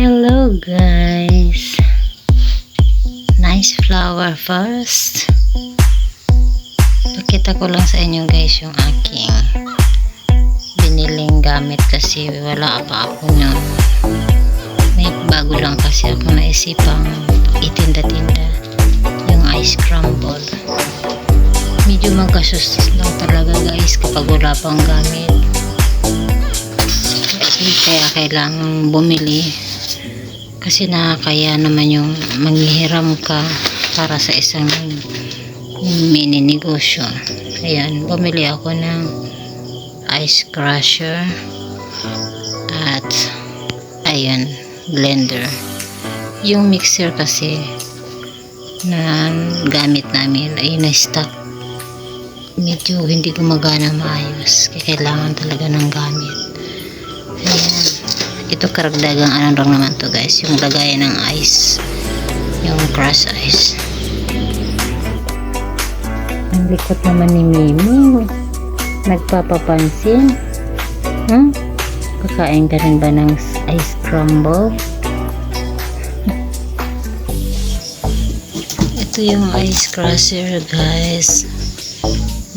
guys. Nice flower first. Pakita ko lang sa inyo guys yung aking biniling gamit kasi wala pa ako nun. May bago lang kasi ako naisipang itinda-tinda yung ice crumble. Medyo magkasustos lang talaga guys kapag wala pang gamit. Kasi kaya kailangan bumili kasi nakakaya naman yung manghihiram ka para sa isang mini negosyo. Ayan, bumili ako ng ice crusher at ayan, blender. Yung mixer kasi na gamit namin ay na-stock medyo hindi gumagana maayos kaya kailangan talaga ng gamit ayan ito karagdagang ano lang naman to guys. Yung lagay ng ice. Yung crush ice. Ang likot naman ni Mimi. Nagpapapansin. Hmm? kakain ka rin ba ng ice crumble? Ito yung ice crusher guys.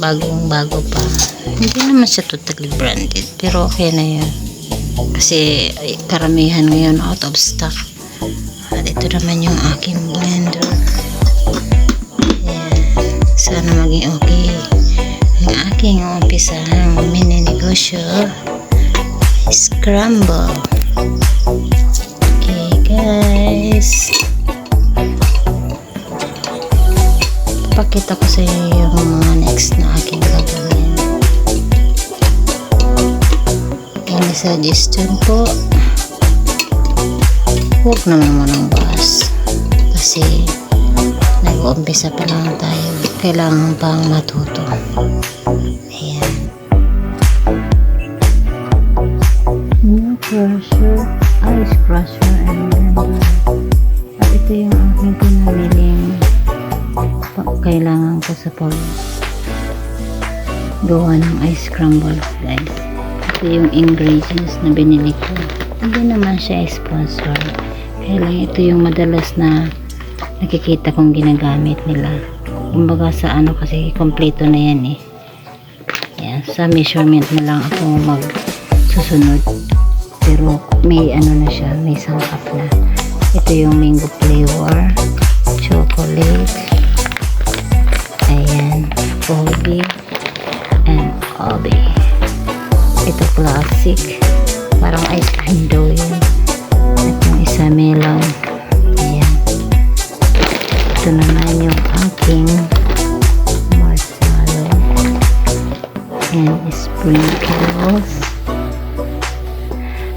Bagong bago pa. Hindi naman siya totally branded pero okay na yun kasi karamihan ngayon out of stock. At ito naman yung aking blender. Ayan. sana maging okay. Ang aking umpisa ng mini negosyo scramble. Okay guys. Pakita ko sa iyo yung mga next na suggestion po. Huwag naman mo ng bus kasi nag-uumpisa pa lang tayo. Kailangan pang matuto? Ayan. New crusher ice crusher and blender. At ito yung aking pinamiling kailangan ko sa pag gawa ng ice crumble. Guys ito yung ingredients na binili ko hindi naman siya sponsor. Kaya lang ito yung madalas na nakikita kong ginagamit nila. Kumbaga sa ano kasi kompleto na yan eh. Yan, sa measurement na lang ako mag susunod pero may ano na siya may sangkap na. Ito yung mango flavor chocolate Ayan, Obi and Obi. Classic. Parang ice cream daw yun. At yung isa melon. Ayan. Ito naman yung aking marshmallow and sprinkles.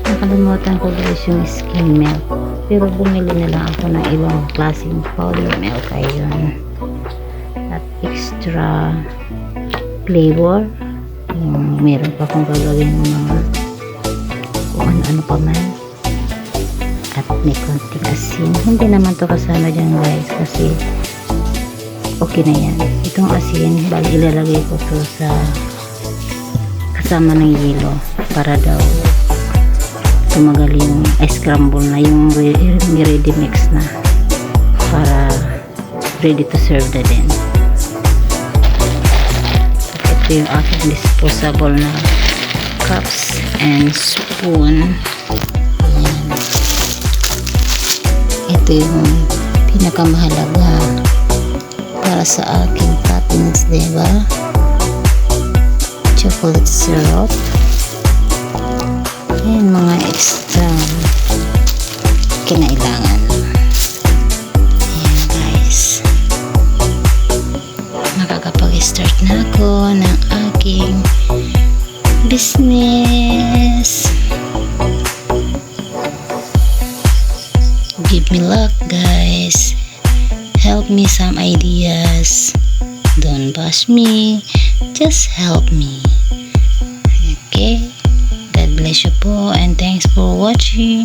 Nakalimutan ko guys yung skim milk. Pero bumili na lang ako ng ibang klaseng powder milk. Ayun at extra flavor yung meron pa akong gagawin ng mga kung ano-ano pa man. At may konting asin hindi naman to kasama dyan guys kasi okay na yan. Itong asin bali ilalagay ko to sa kasama ng yelo para daw tumagal yung ice crumble na yung re- ready mix na para ready to serve na din ito yung aking disposable na cups and spoon. Ayan. ito yung pinakamahalaga para sa aking toppings diba? Chocolate syrup. Yan mga extra kinailangan. Makakapag-start na ako business. Give me luck, guys. Help me some ideas. Don't bash me, just help me. Okay, God bless you, po, and thanks for watching.